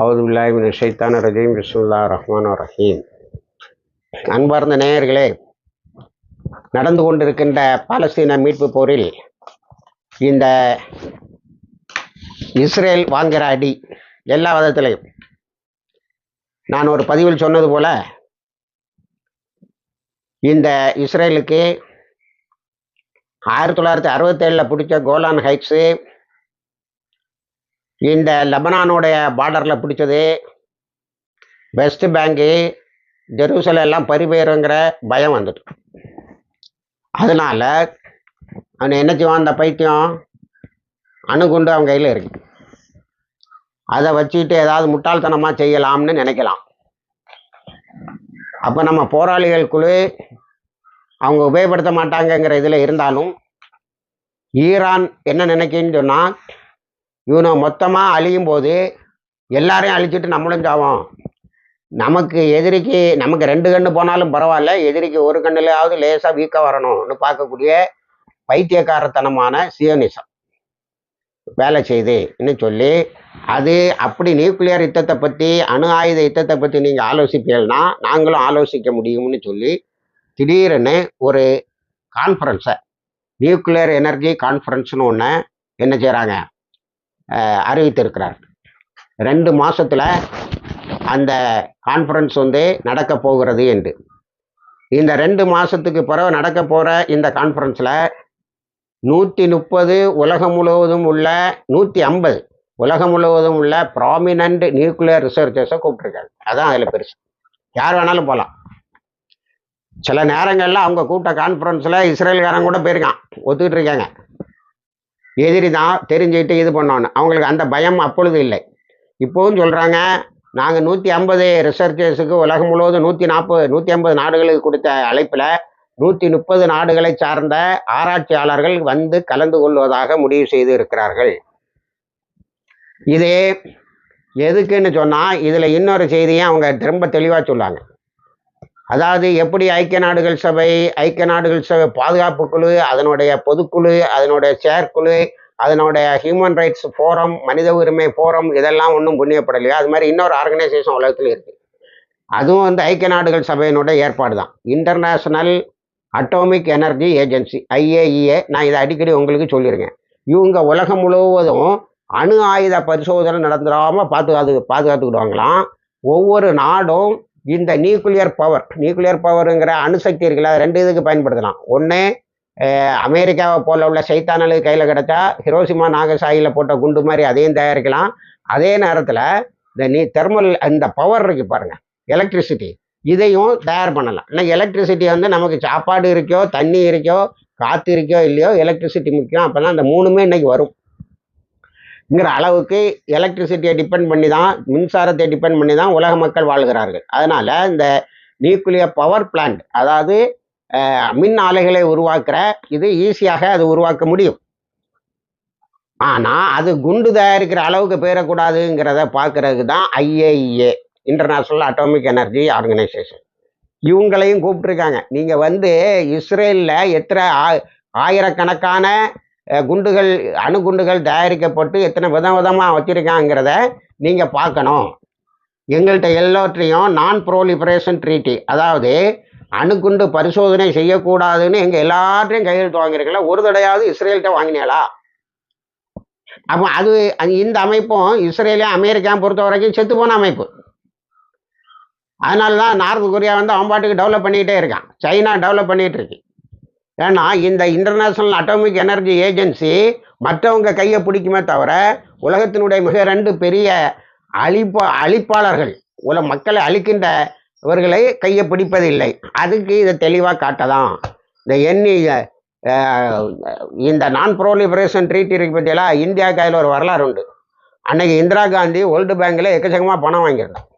அவுதுல்லாஹிமின் ஷைத்தான ரஜீம் பிஸ்முல்லா ரஹ்மான் ரஹீம். அன்பார்ந்த நேயர்களே நடந்து கொண்டிருக்கின்ற பாலஸ்தீன மீட்பு போரில் இந்த இஸ்ரேல் வாங்குகிற அடி எல்லா விதத்திலையும். நான் ஒரு பதிவில் சொன்னது போல இந்த இஸ்ரேலுக்கு ஆயிரத்தி தொள்ளாயிரத்தி அறுபத்தேழில் பிடிச்ச கோலான் ஹைட்ஸு இந்த லெபனானுடைய பார்டரில் பிடிச்சது. வெஸ்ட் பேங்கு ஜெருசலம் எல்லாம் பறிபெயருங்கிற பயம் வந்துட்டு. அதனால் அவன் என்ன செய்வான்? அந்த பைத்தியம் அணுகுண்டு அவன் கையில் இருக்கு. அதை வச்சுக்கிட்டு ஏதாவது முட்டாள்தனமாக செய்யலாம்னு நினைக்கலாம். அப்போ நம்ம போராளிகள் குழு அவங்க உபயோகப்படுத்த மாட்டாங்கங்கிற இதில் இருந்தாலும் ஈரான் என்ன நினைக்கின்னு சொன்னால் இவனை மொத்தமாக அழியும் போது எல்லாரையும் அழிச்சிட்டு நம்மளும் சாவோம் நமக்கு எதிரிக்கு நமக்கு ரெண்டு கண்ணு போனாலும் பரவாயில்ல எதிரிக்கு ஒரு கண்ணுலையாவது லேசாக வீக்காக வரணும்னு பார்க்கக்கூடிய பைத்தியக்காரத்தனமான சியோனிசம். வேலை செய்துன்னு சொல்லி அது அப்படி நியூக்ளியர் யுத்தத்தை பற்றி அணு ஆயுத யுத்தத்தை பற்றி நீங்கள் ஆலோசிப்பீங்கன்னா நாங்களும் ஆலோசிக்க முடியும்னு சொல்லி திடீர்னு ஒரு கான்ஃபரன்ஸை நியூக்ளியர் எனர்ஜி கான்ஃபரன்ஸ்னு ஒன்று என்ன செய்கிறாங்க அறிவித்திருக்கிறார். ரெண்டு மாசத்துல அந்த கான்ஃபரன்ஸ் வந்து நடக்க போகிறது என்று. இந்த ரெண்டு மாசத்துக்கு பிறகு நடக்க போற இந்த கான்ஃபரன்ஸ்ல நூற்றி முப்பது உலகம் முழுவதும் உள்ள நூற்றி ஐம்பது உலகம் முழுவதும் உள்ள ப்ராமினன்ட் நியூக்ளியர் ரிசர்ச்சர்ஸை கூப்பிட்டுருக்காங்க அதான் அதில் பெருசு. யார் வேணாலும் போகலாம் சில நேரங்களில் அவங்க கூட்ட கான்ஃபரன்ஸில் இஸ்ரேல்காரன் கூட போயிருக்கான். ஒத்துக்கிட்டு இருக்காங்க. எதிரி தான் தெரிஞ்சுக்கிட்டு இது பண்ணோன்னு அவங்களுக்கு அந்த பயம் அப்பொழுது இல்லை. இப்போவும் சொல்கிறாங்க நாங்கள் நூற்றி ஐம்பது ரிசர்ச்சர்ஸுக்கு உலகம் முழுவதும் நூற்றி நாற்பது நூற்றி ஐம்பது நாடுகளுக்கு கொடுத்த அழைப்பில் நூற்றி முப்பது நாடுகளை சார்ந்த ஆராய்ச்சியாளர்கள் வந்து கலந்து கொள்வதாக முடிவு செய்து இருக்கிறார்கள். இதே எதுக்குன்னு சொன்னால் இதில் இன்னொரு செய்தியும் அவங்க திரும்ப தெளிவாக சொல்லாங்க. அதாவது எப்படி ஐக்கிய நாடுகள் சபை ஐக்கிய நாடுகள் சபை பாதுகாப்பு குழு அதனுடைய பொதுக்குழு அதனுடைய செயற்குழு அதனுடைய ஹியூமன் ரைட்ஸ் ஃபோரம் மனித உரிமை ஃபோரம் இதெல்லாம் ஒன்றும் புண்ணியப்படலையா? அது மாதிரி இன்னொரு ஆர்கனைசேஷன் உலகத்தில் இருக்குது அதுவும் வந்து ஐக்கிய நாடுகள் சபையினுடைய ஏற்பாடு தான் international atomic energy agency IAEA நான் இதை அடிக்கடி உங்களுக்கு சொல்லியிருக்கேன். இவங்க உலகம் முழுவதும் அணு ஆயுத பரிசோதனை நடந்துடாமல் பாதுகாத்து பாதுகாத்துக்கிடுவாங்களாம் ஒவ்வொரு நாடும் இந்த நியூக்ளியர் பவர் நியூக்ளியர் பவருங்கிற அணுசக்தி இருக்குல்ல ரெண்டு இதுக்கு பயன்படுத்தலாம். ஒன்று அமெரிக்காவை போல உள்ள சைத்தானலுக்கு கையில் கிடச்சா ஹிரோசிமா நாகசாயில போட்ட குண்டு மாதிரி அதையும் தயாரிக்கலாம். அதே நேரத்தில் இந்த நீ தெர்மல் இந்த பவர் இருக்கு பாருங்க எலக்ட்ரிசிட்டி இதையும் தயார் பண்ணலாம். இன்னைக்கு எலக்ட்ரிசிட்டி வந்து நமக்கு சாப்பாடு இருக்கோ தண்ணி இருக்கோ காற்று இருக்கோ இல்லையோ எலக்ட்ரிசிட்டி முக்கியம். அப்போ தான் அந்த மூணுமே இன்னைக்கு வரும். ங்கிற அளவுக்கு எலக்ட்ரிசிட்டியை டிபெண்ட் பண்ணி தான் மின்சாரத்தை டிபெண்ட் பண்ணி தான் உலக மக்கள் வாழ்கிறார்கள். அதனால இந்த நியூக்ளியர் பவர் பிளான்ட் அதாவது மின் ஆலைகளை உருவாக்குற இது ஈஸியாக அது உருவாக்க முடியும். ஆனால் அது குண்டு தயாரிக்கிற அளவுக்கு போயிடக்கூடாதுங்கிறத பார்க்கறதுக்கு தான் IAEA international atomic energy organisation இவங்களையும் கூப்பிட்டுருக்காங்க. நீங்கள் வந்து இஸ்ரேலில் எத்தனை ஆ- ஆயிரக்கணக்கான குண்டுகள் அணுகுண்டுகள் தயாரிக்கப்பட்டு எத்தனை வித விதமாக வச்சுருக்காங்கிறத நீங்கள் பார்க்கணும். எங்கள்கிட்ட எல்லாற்றையும் நான் ப்ரோலிபரேஷன் ட்ரீட்டி அதாவது அணுகுண்டு பரிசோதனை செய்யக்கூடாதுன்னு எங்கள் எல்லாற்றையும் கையெழுத்து வாங்கியிருக்கல ஒரு தடையாவது இஸ்ரேல்கிட்ட வாங்கினீங்களா? அப்போ அது அது இந்த அமைப்பும் இஸ்ரேலே அமெரிக்கா பொறுத்த வரைக்கும் செத்து போன அமைப்பு. அதனால தான் நார்த் கொரியா வந்து அவன் பாட்டுக்கு டெவலப் பண்ணிக்கிட்டே இருக்கான். சைனா டெவலப் பண்ணிகிட்டு இருக்கு. ஏன்னா இந்த இன்டர்நேஷ்னல் அட்டாமிக் எனர்ஜி ஏஜென்சி மற்றவங்க கையை பிடிக்குமே தவிர உலகத்தினுடைய மிக ரெண்டு பெரிய அழிப்பா அழிப்பாளர்கள் உல மக்களை அழிக்கின்ற இவர்களை கையை பிடிப்பதில்லை. அதுக்கு இதை தெளிவாக காட்டதான். இந்த எண்ணி இந்த நான் ப்ரோலிபரேஷன் ட்ரீட்டி இருக்கு பற்றியெல்லாம் இந்தியா அதில் ஒரு வரலாறு உண்டு. அன்னைக்கு இந்திரா காந்தி வேர்ல்டு பேங்கில் எக்கச்சக்கமாக பணம் வாங்கியிருந்தான்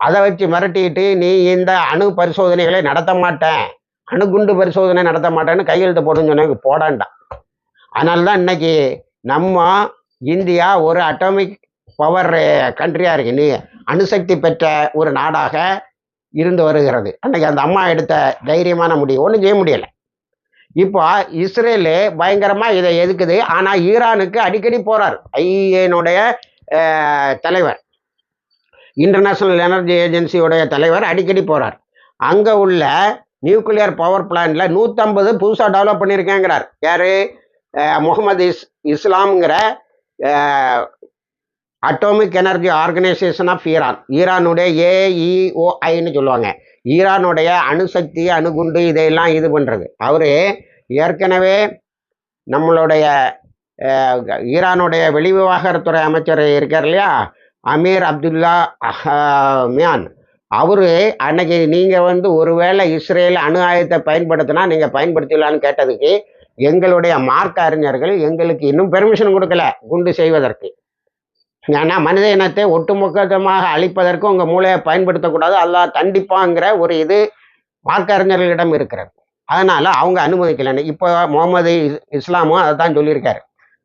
அதை வச்சு மிரட்டிட்டு நீ இந்த அணு பரிசோதனைகளை நடத்த மாட்டேன். அணுகுண்டு பரிசோதனை நடத்த மாட்டேன்னு கையெழுத்து போடுன்னு சொன்னாங்க போடாண்டா அதனால தான் இன்னைக்கு நம்ம இந்தியா ஒரு அட்டாமிக் பவர் கண்ட்ரியாக இருக்கு. நீ அணுசக்தி பெற்ற ஒரு நாடாக இருந்து வருகிறது. அன்னைக்கு அந்த அம்மா எடுத்த தைரியமான முடிவு. ஒன்றும் செய்ய முடியலை. இப்போ இஸ்ரேலு பயங்கரமாக இதை எதுக்குது? ஆனால் ஈரானுக்கு அடிக்கடி போகிறார் ஐஏனுடைய தலைவர். இன்டர்நேஷனல் எனர்ஜி ஏஜென்சியோடைய தலைவர் அடிக்கடி போகிறார் அங்கே உள்ள நியூக்ளியர் பவர் பிளான்ட்ல நூற்றம்பது புதுசாக டெவலப் பண்ணியிருக்கேங்கிறார் யார்? முகமது இஸ் இஸ்லாம்ங்கிற atomic energy organisation of Iran ஈரானுடைய ஏஇஓஐன்னு சொல்லுவாங்க. ஈரானுடைய அணுசக்தி அணுகுண்டு இதையெல்லாம் இது பண்ணுறது அவர் ஏற்கனவே நம்மளுடைய ஈரானுடைய வெளிவிவகாரத்துறை அமைச்சர் இருக்கார் இல்லையா? அமீர் அப்துல்லா மியான் அவர் அன்னைக்கு நீங்கள் வந்து ஒருவேளை இஸ்ரேல் அணு ஆயுதத்தை பயன்படுத்தினா நீங்கள் பயன்படுத்தலான்னு கேட்டதுக்கு எங்களுடைய மார்க்க அறிஞர்கள் எங்களுக்கு இன்னும் பெர்மிஷன் கொடுக்கல குண்டு செய்வதற்கு. ஏன்னா மனித இனத்தை ஒட்டுமொத்தமாக அழிப்பதற்கு உங்கள் மூளையை பயன்படுத்தக்கூடாது. அல்லாஹ் தண்டிப்பாங்கிற ஒரு இது மார்க்க அறிஞர்களிடம் இருக்கிறது. அதனால் அவங்க அனுமதிக்கலன்னு. இப்போ முகமது இஸ்- இஸ்லாமும் அதை தான் சொல்லியிருக்காரு.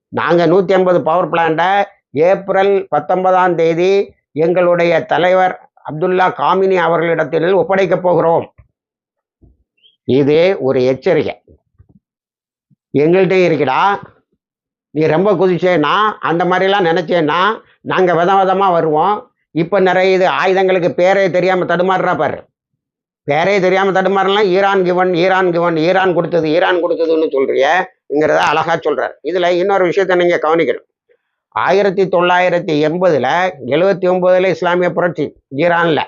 நாங்கள் நூற்றி ஐம்பது பவர் பிளான்ட்டை ஏப்ரல் பத்தொன்பதாம் தேதி எங்களுடைய தலைவர் அப்துல்லா காமினி அவர்களிடத்தில் ஒப்படைக்கப் போகிறோம். இது ஒரு எச்சரிக்கை. எங்கள்கிட்ட இருக்கடா. நீ ரொம்ப குதிச்சேன்னா அந்த மாதிரிலாம் நினச்சேன்னா நாங்கள் வித விதமாக வருவோம். இப்போ நிறைய இது ஆயுதங்களுக்கு பேரே தெரியாமல் தடுமாறுறா பாரு. பேரே தெரியாமல் தடுமாறலாம். Iran given Iran given Iran கொடுத்தது ஈரான் கொடுத்ததுன்னு சொல்றியங்கிறத அழகா சொல்கிறார் இதில் இன்னொரு விஷயத்தை நீங்கள் கவனிக்கணும். ஆயிரத்தி தொள்ளாயிரத்தி எண்பதில் எழுபத்தி ஒம்போதில் இஸ்லாமிய புரட்சி ஈரானில்.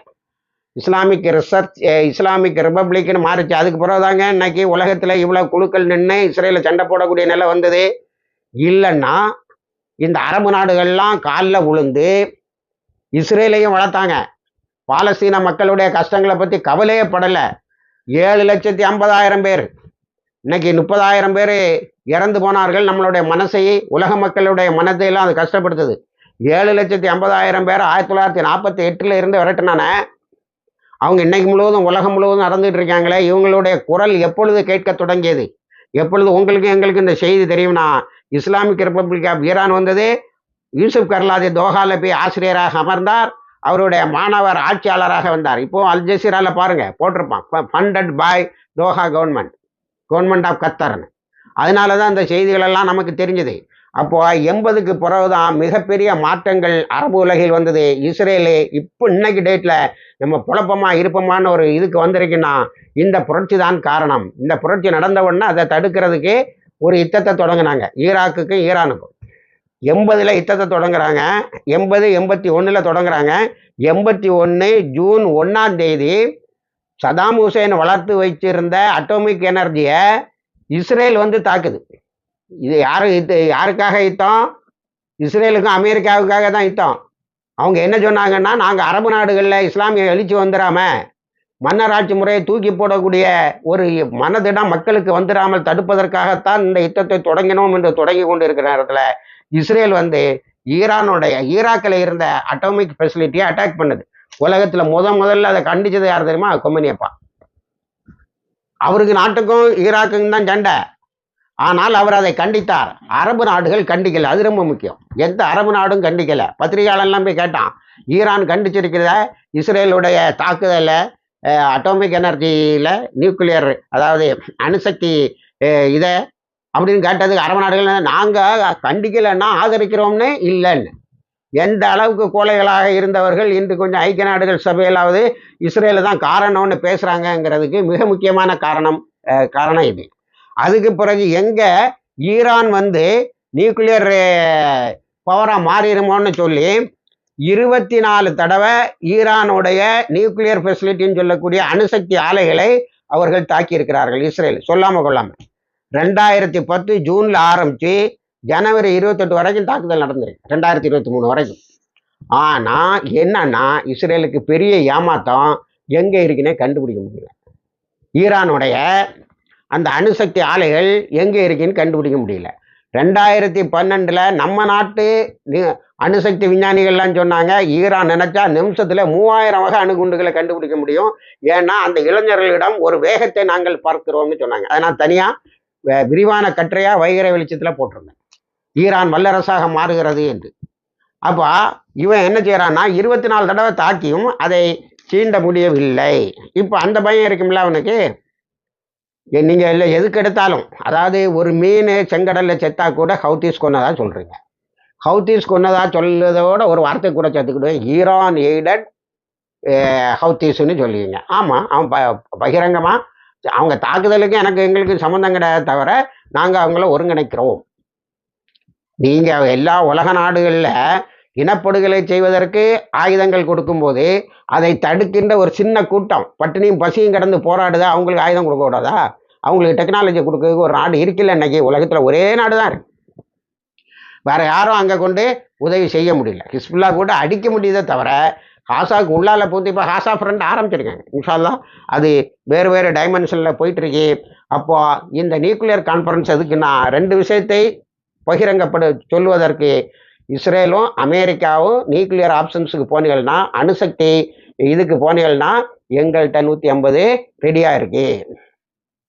இஸ்லாமிக் ரிசர்ச் இஸ்லாமிக் ரிப்பப்ளிக்னு மாறிச்சு. அதுக்கு பிறகு தாங்க இன்னைக்கு உலகத்தில் இவ்வளோ குழுக்கள் நின்று இஸ்ரேலில் சண்டை போடக்கூடிய நிலை வந்தது. இல்லைன்னா இந்த அரபு நாடுகள்லாம் காலில் விழுந்து இஸ்ரேலையும் வளர்த்தாங்க. பாலஸ்தீன மக்களுடைய கஷ்டங்களை பற்றி கவலையே படலை. ஏழு லட்சத்தி ஐம்பதாயிரம் பேர். இன்னைக்கு முப்பதாயிரம் பேர் இறந்து போனார்கள். நம்மளுடைய மனசையே உலக மக்களுடைய மனத்தையெல்லாம் அது கஷ்டப்படுத்துது. ஏழு லட்சத்தி ஐம்பதாயிரம் பேர் ஆயிரத்தி தொள்ளாயிரத்தி நாற்பத்தி எட்டில் இருந்து விரட்டினானே. அவங்க இன்னைக்கு முழுவதும் உலகம் முழுவதும் நடந்துட்டு இருக்காங்களே. இவங்களுடைய குரல் எப்பொழுது கேட்க தொடங்கியது? எப்பொழுது உங்களுக்கு எங்களுக்கு இந்த செய்தி தெரியும்னா இஸ்லாமிக் ரிப்பப்ளிக் ஆஃப் ஈரான் வந்தது யூசுப் கர்லாதி தோஹால போய் ஆசிரியராக அமர்ந்தார். அவருடைய மாணவர் ஆட்சியாளராக வந்தார். இப்போ அல் ஜசீரால பாருங்க போட்டிருப்பான். Funded by Doha government government of கத்தர்னு அதனால தான் அந்த செய்திகளெல்லாம் நமக்கு தெரிஞ்சது. அப்போ எண்பதுக்கு பிறகுதான் மிகப்பெரிய மாற்றங்கள் அரபு உலகில் வந்தது. இஸ்ரேலு இப்போ இன்னைக்கு டேட்டில் நம்ம குழப்பமா இருப்போமான்னு ஒரு இதுக்கு வந்திருக்குன்னா இந்த புரட்சி தான் காரணம். இந்த புரட்சி நடந்த உடனே அதை தடுக்கிறதுக்கு ஒரு யுத்தத்தை தொடங்கினாங்க. ஈராக்குக்கும் ஈரானுக்கும். எண்பதில் யுத்தத்தை தொடங்குறாங்க. எண்பது எண்பத்தி ஒன்றில் தொடங்குறாங்க. எண்பத்தி ஒன்று ஜூன் ஒன்றாம் தேதி சதாம் ஹுசேன் வளர்த்து வச்சிருந்த அட்டோமிக் எனர்ஜியை இஸ்ரேல் வந்து தாக்குது. இது யாரு இது யாருக்காக யுத்தம் இஸ்ரேலுக்கும் அமெரிக்காவுக்காக தான் யுத்தம் அவங்க என்ன சொன்னாங்கன்னா நாங்கள் அரபு நாடுகளில் இஸ்லாமிய எழுச்சி வந்துடாம மன்னராட்சி முறையை தூக்கி போடக்கூடிய ஒரு மனதிடம் மக்களுக்கு வந்துடாமல் தடுப்பதற்காகத்தான் இந்த யுத்தத்தை தொடங்கினோம் என்று தொடங்கி கொண்டு இருக்கிற நேரத்தில் இஸ்ரேல் வந்து ஈரானுடைய ஈராக்கில் இருந்த அட்டோமிக் ஃபெசிலிட்டியை அட்டாக் பண்ணுது. உலகத்தில் முத முதல்ல அதை கண்டிச்சது யார் தெரியுமா? கொம்மனியப்பா அவருக்கு நாட்டுக்கும் ஈராக்குக்கும் தான் சண்டை. ஆனால் அவர் அதை கண்டித்தார். அரபு நாடுகள் கண்டிக்கல. அது ரொம்ப முக்கியம். எந்த அரபு நாடும் கண்டிக்கல. பத்திரிகையாளர்லாம் போய் கேட்டான் ஈரான் கண்டிச்சிருக்கிற இஸ்ரேலுடைய தாக்குதலை அட்டோமிக் எனர்ஜியில் நியூக்ளியர் அதாவது அணுசக்தி இதை அப்படின்னு கேட்டதுக்கு அரபு நாடுகள் நாங்கள் கண்டிக்கலைன்னா ஆதரிக்கிறோம்னு இல்லைன்னு. எந்த அளவுக்கு கோழைகளாக இருந்தவர்கள் இன்று கொஞ்சம் ஐக்கிய நாடுகள் சபையிலாவது இஸ்ரேல தான் காரணம்னு பேசுகிறாங்கங்கிறதுக்கு மிக முக்கியமான காரணம் காரணம் இது. அதுக்கு பிறகு எங்கே ஈரான் வந்து நியூக்ளியர் பவராக மாறிடுமோன்னு சொல்லி இருபத்தி நாலு தடவை ஈரானுடைய நியூக்ளியர் ஃபெசிலிட்டின்னு சொல்லக்கூடிய அணுசக்தி ஆலைகளை அவர்கள் தாக்கியிருக்கிறார்கள் இஸ்ரேல் சொல்லாமல் கொள்ளாமல் ரெண்டாயிரத்தி பத்து ஜூனில் ஆரம்பித்து ஜனவரி இருபத்தெட்டு வரைக்கும் தாக்குதல் நடந்திருக்கு. ரெண்டாயிரத்தி இருபத்தி மூணு வரைக்கும். ஆனால் என்னன்னா இஸ்ரேலுக்கு பெரிய ஏமாத்தம் எங்கே இருக்குன்னே கண்டுபிடிக்க முடியல. ஈரானுடைய அந்த அணுசக்தி ஆலைகள் எங்கே இருக்குன்னு கண்டுபிடிக்க முடியல. ரெண்டாயிரத்தி பன்னெண்டில் நம்ம நாட்டு அணுசக்தி விஞ்ஞானிகள்லாம் சொன்னாங்க ஈரான் நினச்சா நிமிஷத்தில் மூவாயிரம் வகை அணுகுண்டுகளை கண்டுபிடிக்க முடியும். ஏன்னா அந்த இளைஞர்களிடம் ஒரு வேகத்தை நாங்கள் பார்க்கிறோம்னு சொன்னாங்க. அதை நான் தனியாக விரிவான கட்டுரையாக வைகரை வெளிச்சத்தில் போட்டிருந்தேன். ஈரான் வல்லரசாக மாறுகிறது என்று. அப்போ இவன் என்ன செய்கிறான்னா இருபத்தி நாலு தடவை தாக்கியும் அதை சீண்ட முடியவில்லை. இப்போ அந்த பயம் இருக்கும்ல அவனுக்கு? நீங்கள் இல்லை எதுக்கு எடுத்தாலும். அதாவது ஒரு மீன் செங்கடலில் செத்தா கூட ஹவுத்தீஸ் கொன்னதா சொல்கிறீங்க ஹவுத்தீஸ் கொன்னதா சொல்றதோட ஒரு வார்த்தை கூட சேர்த்துக்கிடுவேன். ஈரான் எய்டட் ஹவுத்தீஸ்ன்னு சொல்லுவீங்க. ஆமாம் அவன் ப பகிரங்கமாக அவங்க தாக்குதலுக்கு எனக்கு எங்களுக்கு சம்மந்தம் கிடையாது தவிர நாங்கள் அவங்கள ஒருங்கிணைக்கிறோம். நீங்கள் எல்லா உலக நாடுகளில் இனப்படுகொலை செய்வதற்கு ஆயுதங்கள் கொடுக்கும்போது அதை தடுக்கின்ற ஒரு சின்ன கூட்டம் பட்டினியும் பசியும் கிடந்து போராடுதா? அவங்களுக்கு ஆயுதம் கொடுக்க கூடாதா? அவங்களுக்கு டெக்னாலஜி கொடுக்கறதுக்கு ஒரு நாடு இருக்குல்ல இன்னைக்கு? உலகத்தில் ஒரே நாடு தான் இருக்கு. வேற யாரும் அங்கே கொண்டு உதவி செய்ய முடியல. ஹிஸ்புல்லா கூட அடிக்க முடியுதே தவிர ஹாசாவுக்கு உள்ளால பூந்து இப்போ ஹாசா ஃப்ரெண்ட் ஆரம்பிச்சிருக்காங்க. இன்ஷால்லா அது வேறு வேறு டைமென்ஷனில் போயிட்டுருக்கு அப்போது இந்த நியூக்ளியர் கான்ஃபரன்ஸ் எதுக்குன்னா ரெண்டு விஷயத்தை பகிரங்கப்படு சொல்வதற்கு இஸ்ரேலும் அமெரிக்காவும் நியூக்ளியர் ஆப்ஷன்ஸுக்கு போனீங்கன்னா அணுசக்தி இதுக்கு போனீங்கன்னா எங்கள்கிட்ட நூற்றி ஐம்பது ரெடியாக இருக்கு.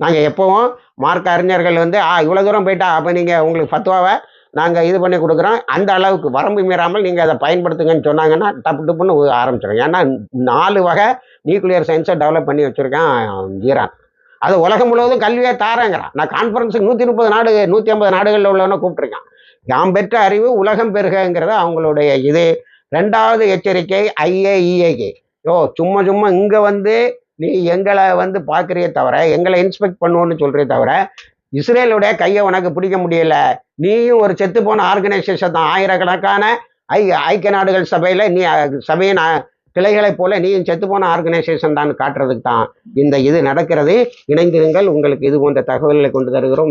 நாங்கள் எப்போவும் மார்க்க அறிஞர்கள் வந்து ஆ இவ்வளோ தூரம் போயிட்டா அப்போ நீங்கள் உங்களுக்கு பத்துவாவை நாங்கள் இது பண்ணி கொடுக்குறோம். அந்த அளவுக்கு வரம்பு மீறாமல் நீங்கள் அதை பயன்படுத்துங்கன்னு சொன்னாங்கன்னா டப்பு டப்புன்னு ஆரம்பிச்சிடும் ஏன்னா நாலு வகை நியூக்ளியர் சயின்ஸை டெவலப் பண்ணி வச்சுருக்கேன் ஈரான். அது உலகம் முழுவதும் கல்வியை தாரங்கிறான். நான் கான்ஃபரன்ஸுக்கு நூற்றி முப்பது நாடு நூற்றி ஐம்பது நாடுகளில் உள்ளவனை கூப்பிட்டுருக்கான். யாம் பெற்ற அறிவு உலகம் பெருகங்கிறது அவங்களுடைய இது. ரெண்டாவது எச்சரிக்கை ஐஏஇஏக்கு யோ சும்மா சும்மா இங்கே வந்து நீ எங்களை வந்து பார்க்குறியே தவிர எங்களை இன்ஸ்பெக்ட் பண்ணுவோன்னு சொல்கிறே தவிர இஸ்ரேலுடைய கையை உனக்கு பிடிக்க முடியல. நீயும் ஒரு செத்து போன ஆர்கனைசேஷன் தான். ஆயிரக்கணக்கான ஐ ஐக்கிய நாடுகள் சபையில் நீ சபையை நான் கிளைகளைப் போல நீயும் செத்து போன ஆர்கனைசேஷன் தான் காட்டுறதுக்கு தான் இந்த இது நடக்கிறது. இணைந்திருங்கள். உங்களுக்கு இது போன்ற தகவல்களை கொண்டு தருகிறோம்.